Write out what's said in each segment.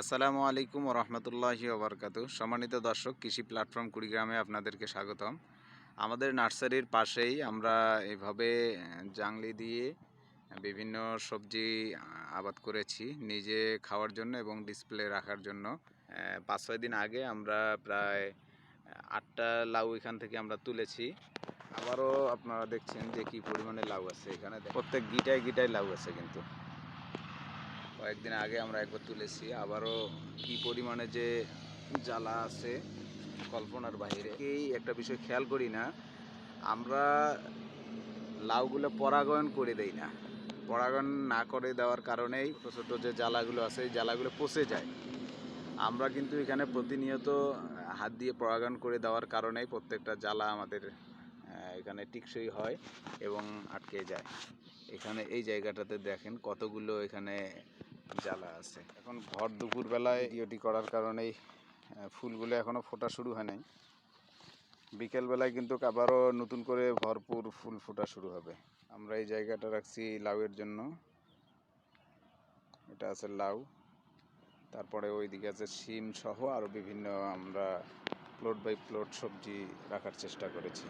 আসসালামু আলাইকুম রহমতুল্লাহি ওবরকাতু সম্মানিত দর্শক, কৃষি প্ল্যাটফর্ম কুড়িগ্রামে আপনাদেরকে স্বাগতম। আমাদের নার্সারির পাশেই আমরা এইভাবে জাংলি দিয়ে বিভিন্ন সবজি আবাদ করেছি নিজে খাওয়ার জন্য এবং ডিসপ্লে রাখার জন্য। পাঁচ ছয় দিন আগে আমরা প্রায় আটটা লাউ এখান থেকে আমরা তুলেছি। আবারও আপনারা দেখছেন যে কি পরিমাণে লাউ আছে এখানে। প্রত্যেক গিটায় গিটায় লাউ আছে কিন্তু। কয়েকদিন আগে আমরা একবার তুলেছি। আবারও কি পরিমাণে যে জ্বালা আছে, কল্পনার বাইরে। এই একটা বিষয় খেয়াল করি না, আমরা লাউগুলো পরাগায়ন করে দেই না। পরাগায়ন না করে দেওয়ার কারণেই ছোটো ছোটো যে জ্বালাগুলো আছে, এই জ্বালাগুলো পচে যায়। আমরা কিন্তু এখানে প্রতিনিয়ত হাত দিয়ে পরাগায়ন করে দেওয়ার কারণেই প্রত্যেকটা জ্বালা আমাদের এখানে টিকসই হয় এবং আটকে যায়। এখানে এই জায়গাটাতে দেখেন কতগুলো এখানে জ্বালা আছে। এখন ভর দুপুর বেলায় ডিওটি করার কারণেই ফুলগুলো এখনও ফোটা শুরু হয় নাই। বিকেল বেলায় কিন্তু আবারও নতুন করে ভরপুর ফুল ফোটা শুরু হবে। আমরা এই জায়গাটা রাখছি লাউয়ের জন্য। এটা আছে লাউ। তারপরে ওইদিকে আছে শিম সহ আরও বিভিন্ন আমরা প্লট বাই প্লট সবজি রাখার চেষ্টা করেছি।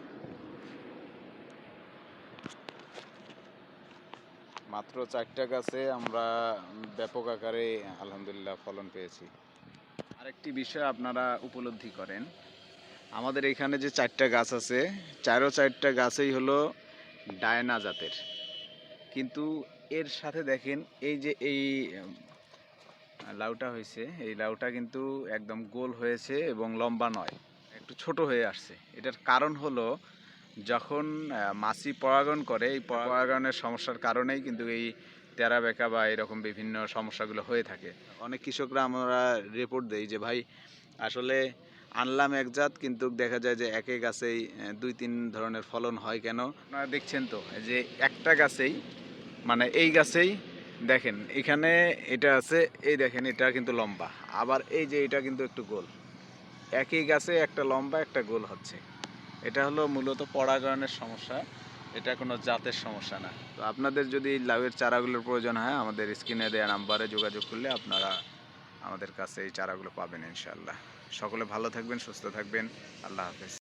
মাত্র চারটা গাছে আমরা ব্যাপক আকারে আলহামদুলিল্লাহ ফলন পেয়েছি। আরেকটি বিষয় আপনারা উপলব্ধি করেন। আমাদের এখানে যে চারটা গাছ আছে, চারো চারটা গাছেই হলো ডায়না জাতের। কিন্তু এর সাথে দেখেন, এই যে এই লাউটা হয়েছে, এই লাউটা কিন্তু একদম গোল হয়েছে এবং লম্বা নয়, একটু ছোট হয়ে আসছে। এটার কারণ হলো যখন মাছি পরাগণ করে এই পরাগণের সমস্যার কারণেই কিন্তু এই তেরা বেঁকা বা এরকম বিভিন্ন সমস্যাগুলো হয়ে থাকে। অনেক কৃষকরা আমরা রিপোর্ট দেই যে ভাই আসলে আনলাম এক জাত কিন্তু দেখা যায় যে একে গাছেই দুই তিন ধরনের ফলন হয় কেন? আপনারা দেখছেন তো যে একটা গাছেই মানে এই গাছেই দেখেন এখানে এটা আছে এই দেখেন এটা কিন্তু লম্বা। আবার এই যে এটা কিন্তু একটু গোল। একই গাছে একটা লম্বা একটা গোল হচ্ছে। এটা হলো মূলত পরাগায়নের সমস্যা। এটা কোনো জাতের সমস্যা না। তো আপনাদের যদি লাউয়ের চারাগুলোর প্রয়োজন হয়, আমাদের স্ক্রিনে দেওয়া নাম্বারে যোগাযোগ করলে আপনারা আমাদের কাছে এই চারাগুলো পাবেন ইনশাল্লাহ সকলে ভালো থাকবেন, সুস্থ থাকবেন। আল্লাহ হাফেজ।